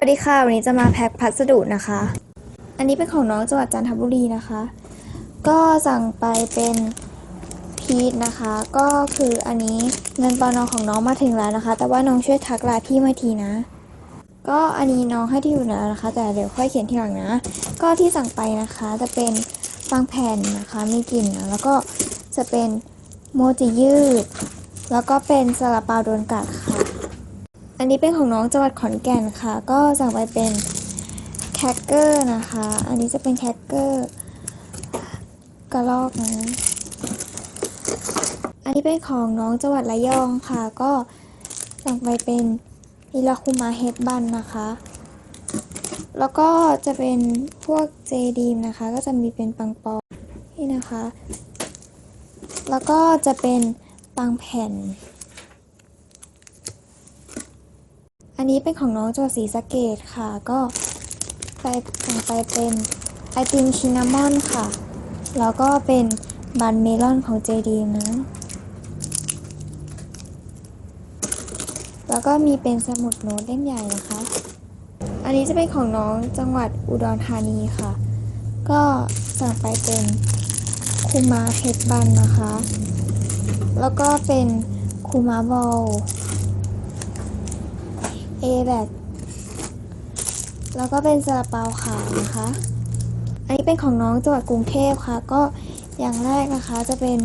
วัสดีค่ะ วันนี้จะมาแพ็คพัสดุนะคะ อันนี้เป็นของน้องจังหวัดจันทบุรีนะคะ ก็สั่งไปเป็นพีทนะคะ ก็คืออันนี้เงินปอนอของน้องมาถึงแล้วนะคะ แต่ว่าน้องช่วยทักไลน์พี่มาทีนะ ก็อันนี้น้องให้ที่อยู่แล้วนะคะ แต่เดี๋ยวค่อยเขียนทีหลังนะ ก็ที่สั่งไปนะคะจะเป็นฟังแผ่นนะคะมีกลิ่นนะแล้วก็จะเป็นโมจิยืด แล้วก็เป็นซาลาเปาโดนกัดค่ะ อันนี้เป็นของน้องจังหวัดขอนแก่นค่ะ ก็สั่งไปเป็นแคคเกอร์นะคะ อันนี้จะเป็นแคคเกอร์กระลอกนะ อันนี้เป็นของน้องจังหวัดระยองค่ะ ก็สั่งไปเป็นมิราคุมาเฮดบันนะคะ แล้วก็จะเป็นพวกเจดีมนะคะ ก็จะมีเป็นปังปอนี่นะคะ แล้วก็จะเป็นปังแผ่น อันนี้เป็นของน้องจังหวัดศรีสะเกดค่ะ ก็ไปสั่งไปเป็นไอติมชินามอนค่ะ แล้วก็เป็นบันเมลอนของเจดีนะ แล้วก็มีเป็นสมุดโน้ตเล่มใหญ่นะคะ อันนี้จะเป็นของน้องจังหวัดอุดรธานีค่ะ ก็สั่งไปเป็นคูมาเพชรบันนะคะ แล้วก็เป็นคูมาบอล แบบแล้วก็เป็นซาลาเปาขาวนะคะ อันนี้เป็นของน้องจังหวัดกรุงเทพค่ะ ก็อย่างแรกนะคะจะเป็น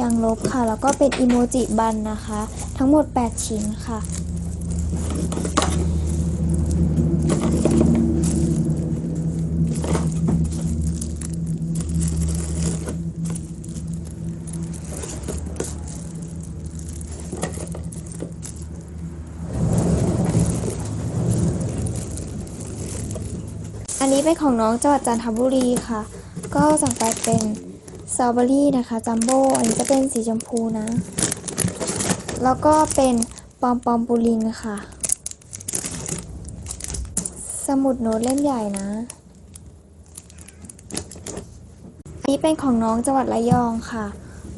ยางลบค่ะ แล้วก็เป็นอิโมจิบันนะคะ ทั้งหมด 8 ชิ้นค่ะ อันนี้เป็นของน้องจังหวัดจันทบุรีค่ะ ก็สั่งไปเป็นสตรอเบอรี่นะคะจัมโบ้อันนี้จะเป็นสีชมพูนะ แล้วก็เป็นปอมปอมปูลินค่ะ สมุดโน้ตเล่มใหญ่นะ อันนี้เป็นของน้องจังหวัดระยองค่ะ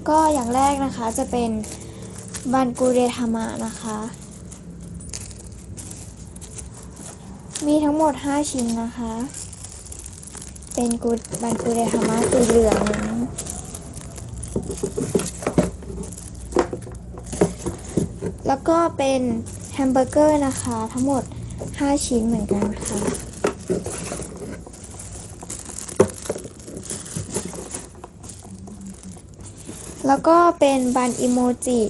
ก็อย่างแรกนะคะจะเป็นบันกูเรธามะนะคะ มีทั้งหมด 5 ชิ้นนะคะ เป็นกูดบันกูเรฮามาสีเหลืองแล้วก็เป็นแฮมเบอร์เกอร์นะคะ ทั้งหมด 5 ชิ้นเหมือนกันค่ะแล้วก็เป็นบันอิโมจิ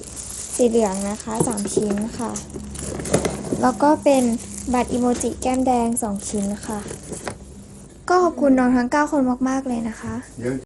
สีเหลืองนะคะ 3 ชิ้นค่ะ แล้วก็เป็น บัตรอีโมจิแก้มแดง 2 ชิ้นค่ะ ก็ขอบคุณน้องทั้ง 9 คนมาก ๆ เลยนะคะ